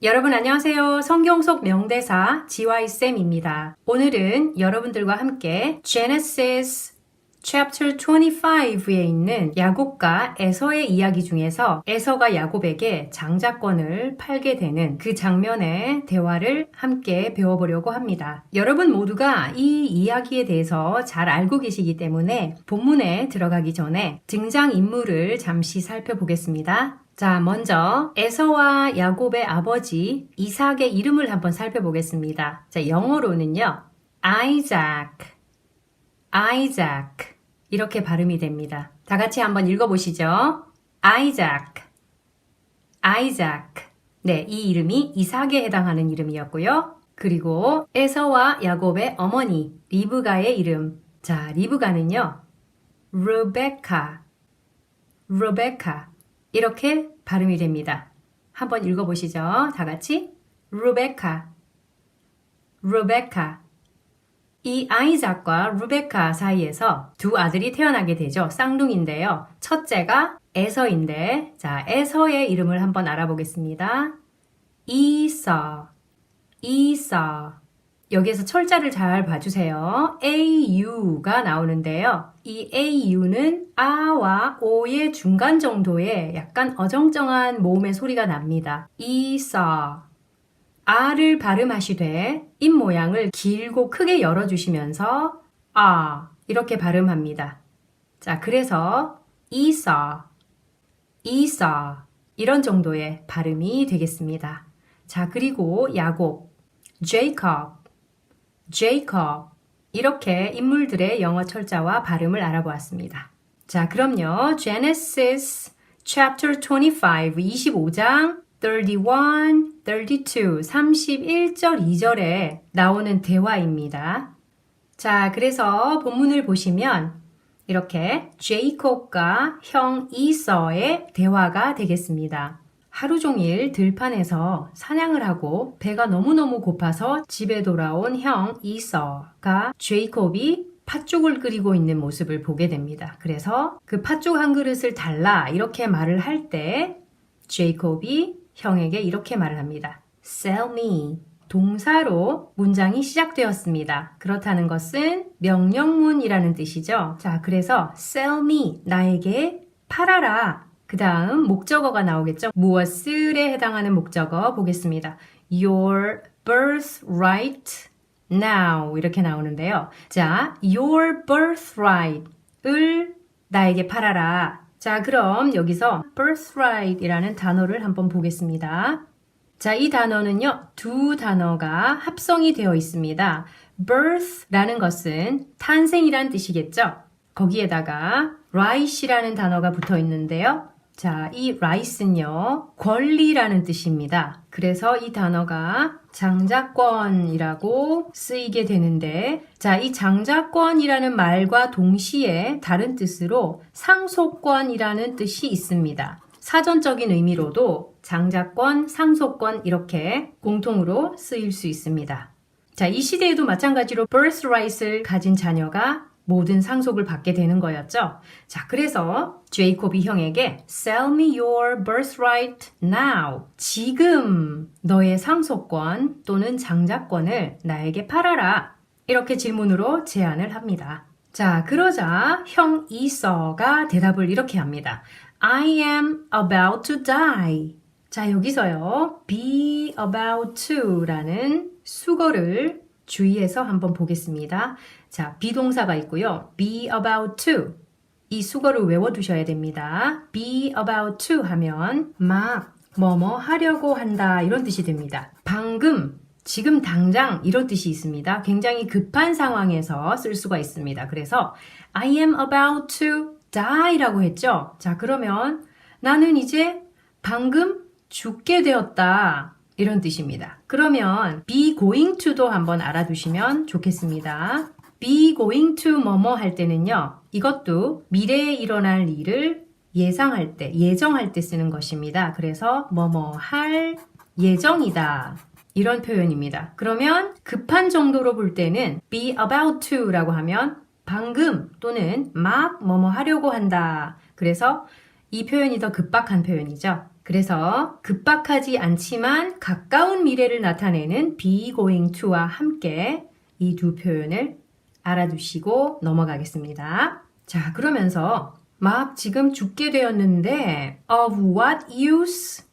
여러분 안녕하세요. 성경 속 명대사 지와이쌤입니다. 오늘은 여러분들과 함께 Genesis chapter 25에 있는 야곱과 에서의 이야기 중에서 에서가 야곱에게 장자권을 팔게 되는 그 장면의 대화를 함께 배워보려고 합니다. 여러분 모두가 이 이야기에 대해서 잘 알고 계시기 때문에 본문에 들어가기 전에 등장인물을 잠시 살펴보겠습니다. 자, 먼저 에서와 야곱의 아버지 이삭의 이름을 한번 살펴보겠습니다. 자, 영어로는요. Isaac, Isaac 이렇게 발음이 됩니다. 다 같이 한번 읽어보시죠. Isaac, Isaac. 네, 이 이름이 이삭에 해당하는 이름이었고요. 그리고 에서와 야곱의 어머니 리브가의 이름. 자, 리브가는요. Rebecca, Rebecca. 이렇게 발음이 됩니다. 한번 읽어보시죠. 다 같이. Rebecca, Rebecca. 이 아이작과 루베카 사이에서 두 아들이 태어나게 되죠. 쌍둥이인데요. 첫째가 에서인데, 자, 에서의 이름을 한번 알아보겠습니다. 이서, 이서. 여기에서 철자를 잘 봐주세요. AU가 나오는데요. 이 AU는 아와 오의 중간 정도의 약간 어정쩡한 모음의 소리가 납니다. 이서. 아를 발음하시되 입 모양을 길고 크게 열어주시면서 아 이렇게 발음합니다. 자, 그래서 이서, 이서 이런 정도의 발음이 되겠습니다. 자, 그리고 야곱, 제이콥, 제이콥 이렇게 인물들의 영어 철자와 발음을 알아보았습니다. 자, 그럼요. Genesis chapter 25, 25장 31, 32, 31절, 2절에 나오는 대화입니다. 자, 그래서 본문을 보시면 이렇게 제이콥과 형 이서의 대화가 되겠습니다. 하루 종일 들판에서 사냥을 하고 배가 너무너무 고파서 집에 돌아온 형 이서가 제이콥이 팥죽을 끓이고 있는 모습을 보게 됩니다. 그래서 그 팥죽 한 그릇을 달라 이렇게 말을 할 때 제이콥이 형에게 이렇게 말을 합니다. Sell me. 동사로 문장이 시작되었습니다. 그렇다는 것은 명령문이라는 뜻이죠. 자, 그래서 sell me. 나에게 팔아라. 그 다음 목적어가 나오겠죠. 무엇을에 해당하는 목적어 보겠습니다. Your birthright now. 이렇게 나오는데요. 자, your birthright을 나에게 팔아라. 자, 그럼 여기서 birthright이라는 단어를 한번 보겠습니다. 자, 이 단어는요, 두 단어가 합성이 되어 있습니다. birth라는 것은 탄생이란 뜻이겠죠? 거기에다가 right이라는 단어가 붙어 있는데요. 자, 이 right은요, 권리라는 뜻입니다. 그래서 이 단어가 장자권이라고 쓰이게 되는데, 자, 이 장자권이라는 말과 동시에 다른 뜻으로 상속권이라는 뜻이 있습니다. 사전적인 의미로도 장자권, 상속권 이렇게 공통으로 쓰일 수 있습니다. 자, 이 시대에도 마찬가지로 birthright을 가진 자녀가 모든 상속을 받게 되는 거였죠. 자, 그래서 제이콥이 형에게 sell me your birthright now. 지금 너의 상속권 또는 장자권을 나에게 팔아라. 이렇게 질문으로 제안을 합니다. 자, 그러자 형 이서가 대답을 이렇게 합니다. I am about to die. 자, 여기서요. be about to라는 수거를 주의해서 한번 보겠습니다. 자, 비동사가 있고요. be about to. 이 수거를 외워두셔야 됩니다. be about to 하면 막 뭐뭐 하려고 한다 이런 뜻이 됩니다. 방금 지금 당장 이런 뜻이 있습니다. 굉장히 급한 상황에서 쓸 수가 있습니다. 그래서 I am about to die라고 했죠. 자, 그러면 나는 이제 방금 죽게 되었다. 이런 뜻입니다. 그러면 be going to도 한번 알아두시면 좋겠습니다. be going to 뭐뭐 할 때는요. 이것도 미래에 일어날 일을 예상할 때, 예정할 때 쓰는 것입니다. 그래서 뭐뭐 할 예정이다. 이런 표현입니다. 그러면 급한 정도로 볼 때는 be about to라고 하면 방금 또는 막 뭐뭐 하려고 한다. 그래서 이 표현이 더 급박한 표현이죠. 그래서 급박하지 않지만 가까운 미래를 나타내는 be going to와 함께 이 두 표현을 알아두시고 넘어가겠습니다. 자, 그러면서 막 지금 죽게 되었는데 of what use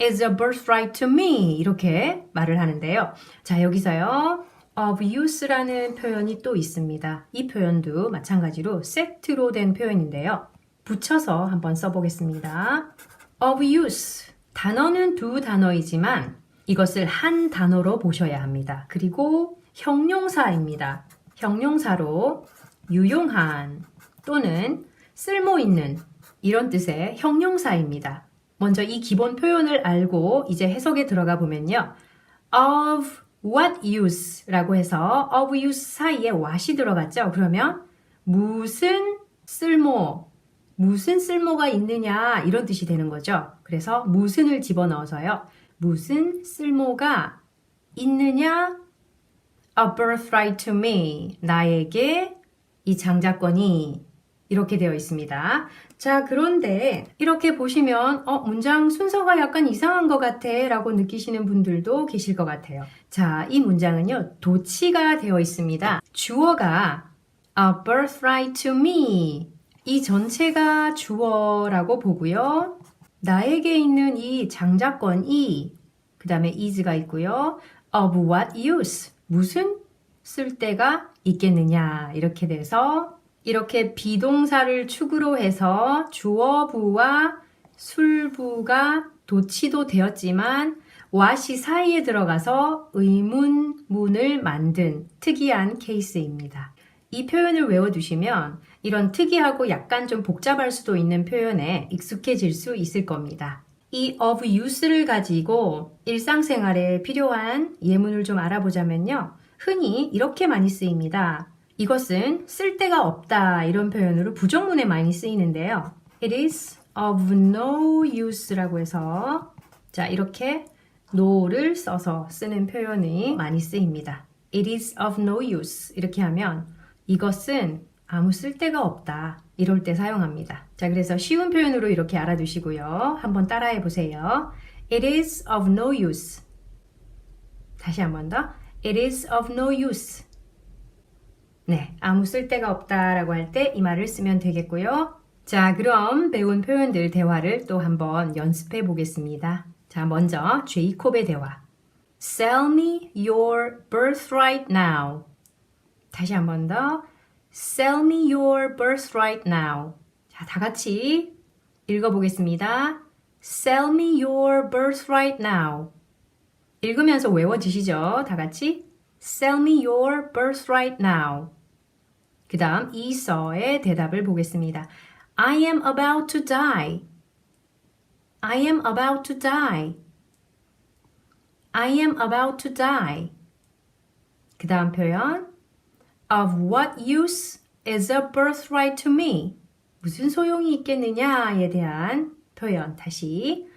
is a birthright to me 이렇게 말을 하는데요. 자, 여기서요. of use라는 표현이 또 있습니다. 이 표현도 마찬가지로 세트로 된 표현인데요. 붙여서 한번 써보겠습니다. Of use. 단어는 두 단어이지만 이것을 한 단어로 보셔야 합니다. 그리고 형용사입니다. 형용사로 유용한 또는 쓸모 있는 이런 뜻의 형용사입니다. 먼저 이 기본 표현을 알고 이제 해석에 들어가 보면요. of what use라고 해서 of use 사이에 what이 들어갔죠. 그러면 무슨 쓸모, 무슨 쓸모가 있느냐 이런 뜻이 되는 거죠. 그래서 무슨을 집어넣어서요. 무슨 쓸모가 있느냐? A birthright to me. 나에게 이 장자권이 이렇게 되어 있습니다. 자, 그런데 이렇게 보시면 어, 문장 순서가 약간 이상한 것 같아 라고 느끼시는 분들도 계실 것 같아요. 자, 이 문장은요, 도치가 되어 있습니다. 주어가 a birthright to me. 이 전체가 주어라고 보고요. 나에게 있는 이 장자권 이 그 다음에 is가 있고요. of what use. 무슨 쓸데가 있겠느냐. 이렇게 돼서 이렇게 비동사를 축으로 해서 주어부와 술부가 도치도 되었지만 what이 사이에 들어가서 의문문을 만든 특이한 케이스입니다. 이 표현을 외워두시면 이런 특이하고 약간 좀 복잡할 수도 있는 표현에 익숙해질 수 있을 겁니다. 이 of use를 가지고 일상생활에 필요한 예문을 좀 알아보자면요. 흔히 이렇게 많이 쓰입니다. 이것은 쓸데가 없다 이런 표현으로 부정문에 많이 쓰이는데요. It is of no use라고 해서 자 이렇게 no를 써서 쓰는 표현이 많이 쓰입니다. It is of no use 이렇게 하면 이것은 아무 쓸데가 없다. 이럴 때 사용합니다. 자, 그래서 쉬운 표현으로 이렇게 알아두시고요. 한번 따라해 보세요. It is of no use. 다시 한 번 더. It is of no use. 네, 아무 쓸데가 없다라고 할 때 이 말을 쓰면 되겠고요. 자, 그럼 배운 표현들 대화를 또 한번 연습해 보겠습니다. 자, 먼저 제이콥의 대화. Sell me your birthright now. 다시 한 번 더. Sell me your birthright now. 자, 다 같이 읽어보겠습니다. Sell me your birthright now. 읽으면서 외워지시죠? 다 같이. Sell me your birthright now. 그 다음 이서의 대답을 보겠습니다. I am about to die. I am about to die. I am about to die. 그 다음 표현 Of what use is a birthright to me? 무슨 소용이 있겠느냐에 대한 표현 다시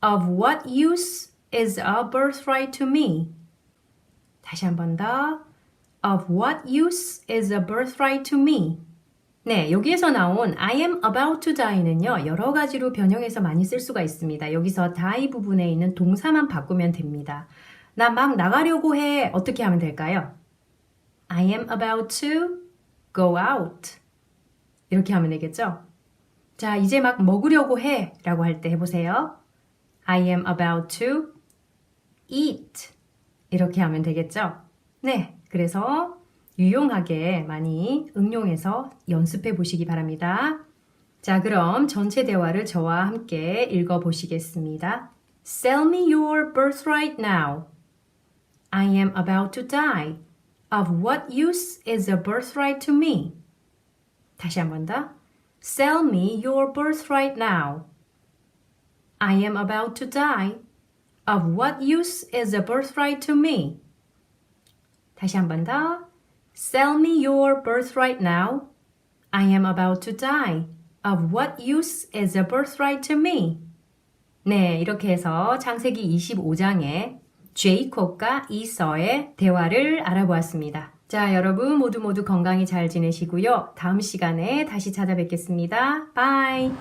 Of what use is a birthright to me? 다시 한 번 더. Of what use is a birthright to me? 네, 여기에서 나온 I am about to die는요, 여러 가지로 변형해서 많이 쓸 수가 있습니다. 여기서 die 부분에 있는 동사만 바꾸면 됩니다. 나 막 나가려고 해. 어떻게 하면 될까요? I am about to go out. 이렇게 하면 되겠죠? 자, 이제 막 먹으려고 해. 라고 할 때 해보세요. I am about to eat. 이렇게 하면 되겠죠? 네. 그래서 유용하게 많이 응용해서 연습해 보시기 바랍니다. 자, 그럼 전체 대화를 저와 함께 읽어 보시겠습니다. Sell me your birthright now. I am about to die. Of what use is a birthright to me? 다시 한 번 더. Sell me your birthright now. I am about to die. Of what use is a birthright to me? 다시 한 번 더. Sell me your birthright now. I am about to die. Of what use is a birthright to me? 네, 이렇게 해서 창세기 25장에 제이콥과 이서의 대화를 알아보았습니다. 자, 여러분 모두 모두 건강히 잘 지내시고요. 다음 시간에 다시 찾아뵙겠습니다. 바이.